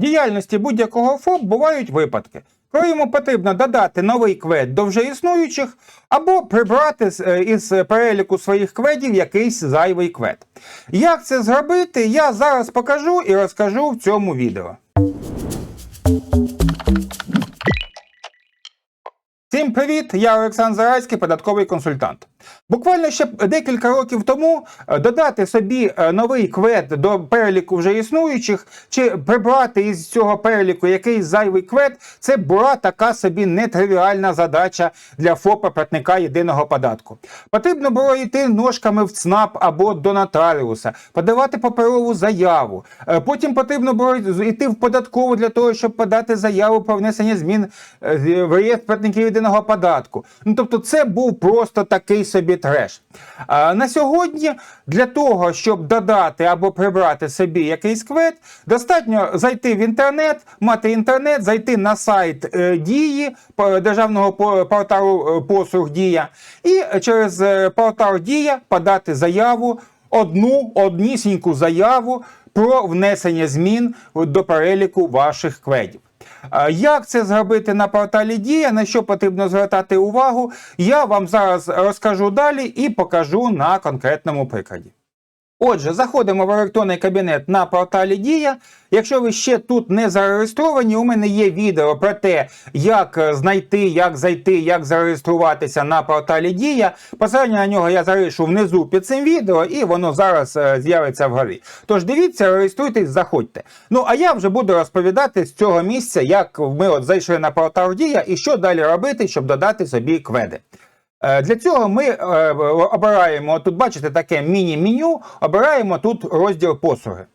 Діяльності будь-якого ФОП бувають випадки, коли йому потрібно додати новий квед до вже існуючих, або прибрати е, із переліку своїх кведів якийсь зайвий квед. Як це зробити, я зараз покажу і розкажу в цьому відео. Всім привіт! Я Олександр Зарайський, податковий консультант. Буквально ще декілька років тому е, додати собі е, новий квед до переліку вже існуючих, чи прибрати із цього переліку якийсь зайвий квед, це була така собі нетривіальна задача для ФОПа платника єдиного податку. Потрібно було йти ножками в ЦНАП або до нотаріуса, подавати паперову заяву. Е, Потім потрібно було йти в податкову для того, щоб подати заяву про внесення змін в реєстр платників єдиного податку. Ну тобто, це був просто такий собі треш. А на сьогодні для того, щоб додати або прибрати собі якийсь квет, достатньо зайти в інтернет, мати інтернет, зайти на сайт е, дії державного порталу е, послуг Дія, і через е, портал Дія подати заяву, одну однісіньку заяву про внесення змін до переліку ваших кведів. Як це зробити на порталі Дія, на що потрібно звертати увагу, я вам зараз розкажу далі і покажу на конкретному прикладі. Отже, заходимо в електронний кабінет на порталі Дія. Якщо ви ще тут не зареєстровані, у мене є відео про те, як знайти, як зайти, як зареєструватися на порталі Дія. Посилання на нього я залишу внизу під цим відео, і воно зараз е, з'явиться вгорі. Тож дивіться, реєструйтесь, заходьте. Ну а я вже буду розповідати з цього місця, як ми от зайшли на портал Дія і що далі робити, щоб додати собі кведи. Е, Для цього ми е, обираємо, тут бачите таке міні-меню, обираємо тут розділ послуги.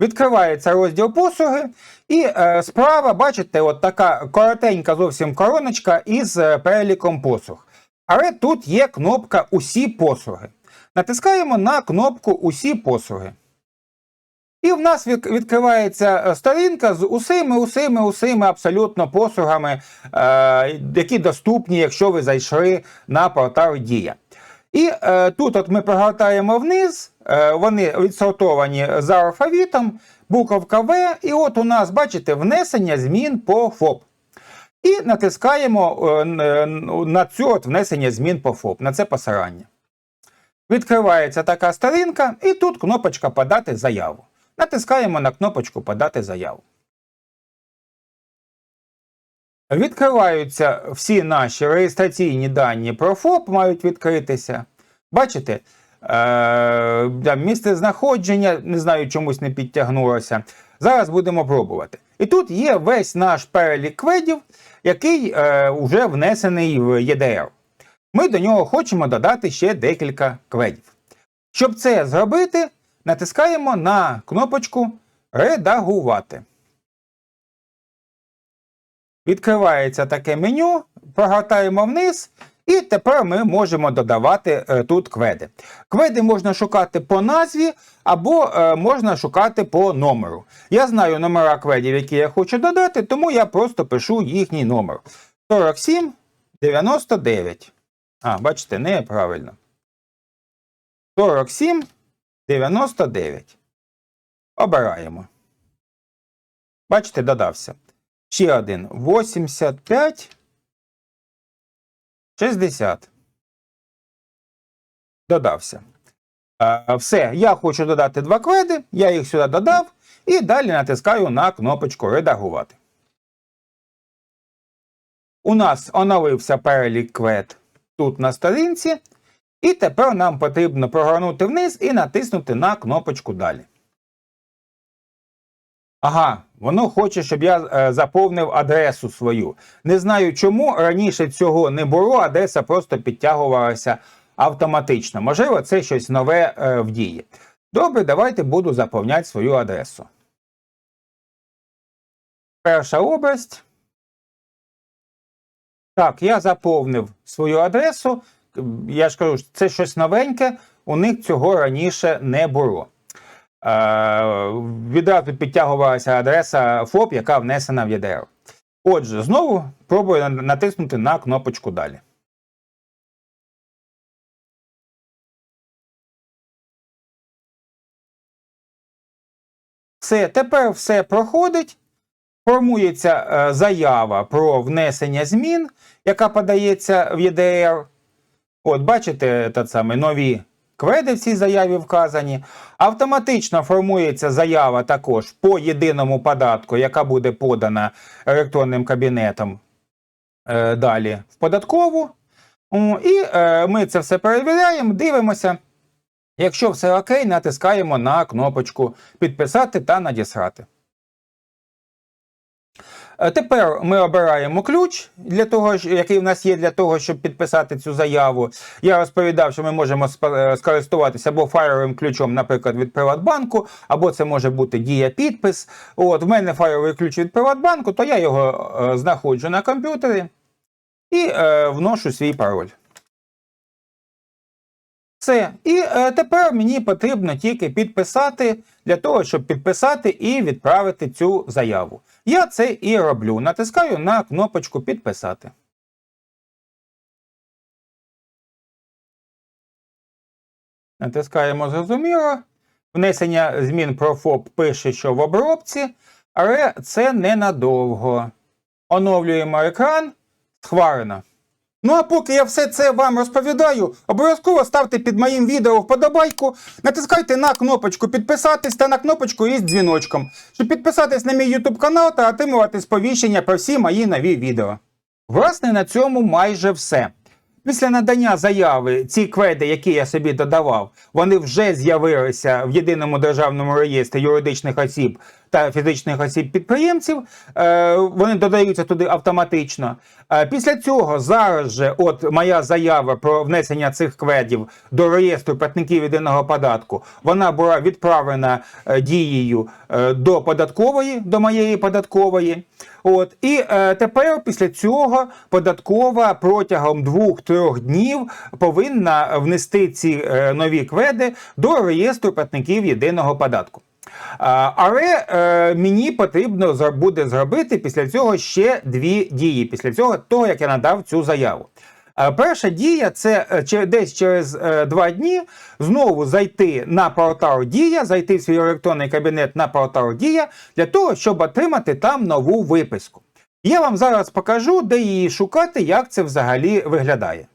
Відкривається розділ послуги, і е, справа, бачите, от така коротенька зовсім короночка із переліком послуг. Але тут є кнопка Усі послуги. Натискаємо на кнопку Усі послуги. І в нас відкривається е, сторінка з усіми, усіми, усіми абсолютно послугами, е, які доступні, якщо ви зайшли на портал Дія. І е, тут от ми прогортаємо вниз, е, вони відсортовані за алфавітом, буковка В, і от у нас, бачите, внесення змін по ФОП. І натискаємо е, е, на цю от внесення змін по ФОП, на це посилання. Відкривається така сторінка, і тут кнопочка Подати заяву. Натискаємо на кнопочку Подати заяву. Відкриваються всі наші реєстраційні дані про ФОП, мають відкритися. Бачите, е, місце знаходження, не знаю, чомусь не підтягнулося. Зараз будемо пробувати. І тут є весь наш перелік кведів, який е, вже внесений в ЄДР. Ми до нього хочемо додати ще декілька кведів. Щоб це зробити, натискаємо на кнопочку Редагувати. Відкривається таке меню, прогортаємо вниз, і тепер ми можемо додавати е, тут кведи. Кведи можна шукати по назві або е, можна шукати по номеру. Я знаю номера кведів, які я хочу додати, тому я просто пишу їхній номер. 47 99. А, бачите, неправильно. 47 99. Обираємо. Бачите, додався. Ще один. 85. 60. Додався. Все, я хочу додати два кведи, я їх сюди додав, і далі натискаю на кнопочку Редагувати. У нас оновився перелік квед тут на сторінці, і тепер нам потрібно прогорнути вниз і натиснути на кнопочку Далі. Ага, воно хоче, щоб я е, заповнив адресу свою. Не знаю чому раніше цього не було, адреса просто підтягувалася автоматично. Можливо, це щось нове е, в дії. Добре, давайте буду заповняти свою адресу. Перша область. Так, я заповнив свою адресу. Я ж кажу, це щось новеньке, у них цього раніше не було. Е, відразу підтягувалася адреса ФОП, яка внесена в ЄДР. Отже, знову пробую натиснути на кнопочку Далі. Все, тепер все проходить. формується е, заява про внесення змін, яка подається в ЄДР. От, бачите, та саме нові кведи в цій заяві вказані. Автоматично формується заява також по єдиному податку, яка буде подана електронним кабінетом е, далі в податкову. І е, ми це все перевіряємо, дивимося. Якщо все окей, натискаємо на кнопочку підписати та надіслати. Е, Тепер ми обираємо ключ, для того, який в нас є для того, щоб підписати цю заяву. Я розповідав, що ми можемо е, скористуватися або файровим ключом, наприклад, від Приватбанку, або це може бути дія підпис. От, в мене файровий ключ від Приватбанку, то я його е, знаходжу на комп'ютері і е, вношу свій пароль. Все. І е, тепер мені потрібно тільки підписати для того, щоб підписати і відправити цю заяву. Я це і роблю. Натискаю на кнопочку підписати. Натискаємо зрозуміло. Внесення змін про ФОП пише, що в обробці, але це ненадовго. Оновлюємо екран. Схварено. Ну а поки я все це вам розповідаю, обов'язково ставте під моїм відео вподобайку, натискайте на кнопочку підписатись та на кнопочку із дзвіночком, щоб підписатись на мій YouTube канал та отримувати сповіщення про всі мої нові відео. Власне, на цьому майже все. Після надання заяви ці кведи, які я собі додавав, вони вже з'явилися в єдиному державному реєстрі юридичних осіб та фізичних осіб підприємців. Е, вони додаються туди автоматично. Е, після цього зараз же, от моя заява про внесення цих кведів до реєстру платників єдиного податку, вона була відправлена е, дією до податкової, до моєї податкової. От і е, тепер після цього податкова протягом двох-трьох днів повинна внести ці е, нові кведи до реєстру платників єдиного податку. Але е, мені потрібно буде зробити після цього ще дві дії. Після цього того, як я надав цю заяву. Е, Перша дія це е, десь через два дні знову зайти на портал Дія, зайти в свій електронний кабінет на портал Дія для того, щоб отримати там нову виписку. Я вам зараз покажу, де її шукати, як це взагалі виглядає.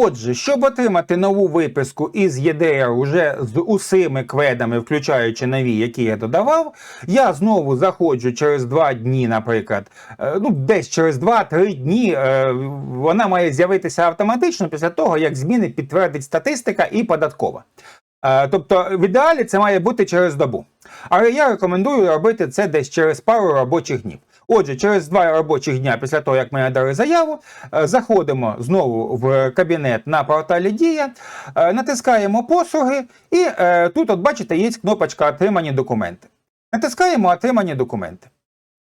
Отже, щоб отримати нову виписку із ЄДР уже з усіми кведами, включаючи нові, які я додавав, я знову заходжу через два дні, наприклад, е, ну десь через 2-3 дні е, вона має з'явитися автоматично після того, як зміни підтвердить статистика і податкова. Е, Тобто, в ідеалі це має бути через добу. Але я рекомендую робити це десь через пару робочих днів. Отже, через два робочих дня після того, як ми надали заяву, е, заходимо знову в кабінет на порталі Дія, е, натискаємо послуги, і е, тут, от бачите, є кнопочка Отримані документи. Натискаємо Отримані документи.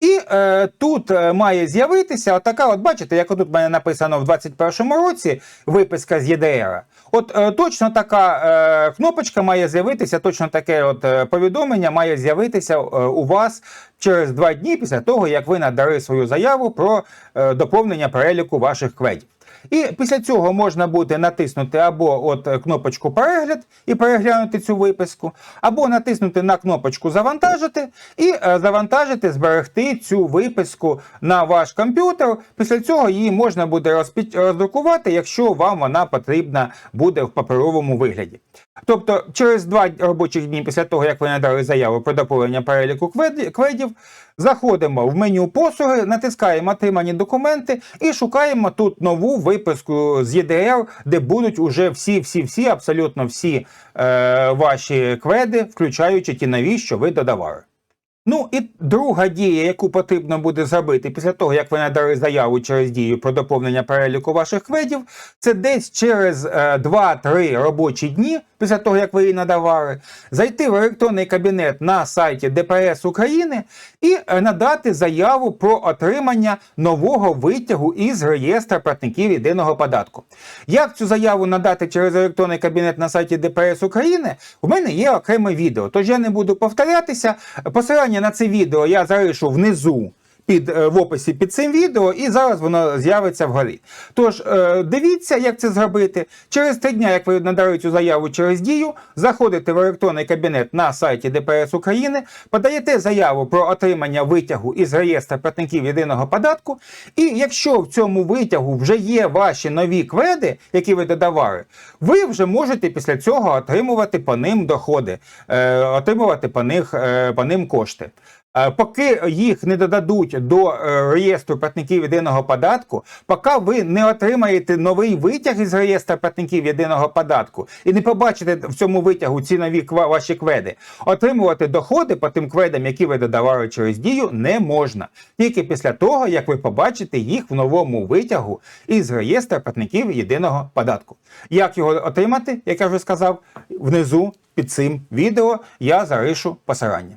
І е, тут е, має з'явитися така, от бачите, як тут в мене написано в 2021 році виписка з ЄДР. От е, точно така е, кнопочка має з'явитися, точно таке от е, повідомлення має з'явитися е, у вас через два дні після того, як ви надали свою заяву про е, доповнення переліку ваших кведів. І після цього можна буде натиснути або от е, кнопочку перегляд і переглянути цю виписку, або натиснути на кнопочку завантажити і е, завантажити, зберегти цю виписку на ваш комп'ютер. Після цього її можна буде роздрукувати, якщо вам вона потрібна буде в паперовому вигляді. Тобто, через два робочих дні після того, як ви надали заяву про доповнення переліку кведів, заходимо в меню послуги, натискаємо отримані документи і шукаємо тут нову виписку з ЄДР, де будуть уже всі-всі-всі, абсолютно всі е, ваші кведи, включаючи ті нові, що ви додавали. Ну і друга дія, яку потрібно буде зробити після того, як ви надали заяву через дію про доповнення переліку ваших кведів, це десь через е, 2-3 робочі дні, після того, як ви її надавали, зайти в електронний кабінет на сайті ДПС України і е, надати заяву про отримання нового витягу із реєстра платників єдиного податку. Як цю заяву надати через електронний кабінет на сайті ДПС України, у мене є окреме відео, тож я не буду повторятися. Посилання на це відео я залишу внизу під, е, в описі під цим відео, і зараз воно з'явиться вгорі. Тож е, дивіться, як це зробити. Через три дня, як ви надали цю заяву через дію, заходите в електронний кабінет на сайті ДПС України, подаєте заяву про отримання витягу із реєстру платників єдиного податку. І якщо в цьому витягу вже є ваші нові кведи, які ви додавали, ви вже можете після цього отримувати по ним доходи, е, отримувати по них по ним кошти. Е, Поки їх не додадуть до е, реєстру платників єдиного податку, поки ви не отримаєте новий витяг із реєстру платників єдиного податку і не побачите в цьому витягу ці нові ваші кведи, отримувати доходи по тим кведам, які ви додавали через дію, не можна. Тільки після того, як ви побачите їх в новому витягу із реєстру платників єдиного податку. Як його отримати, як я вже сказав, внизу під цим відео я залишу посилання.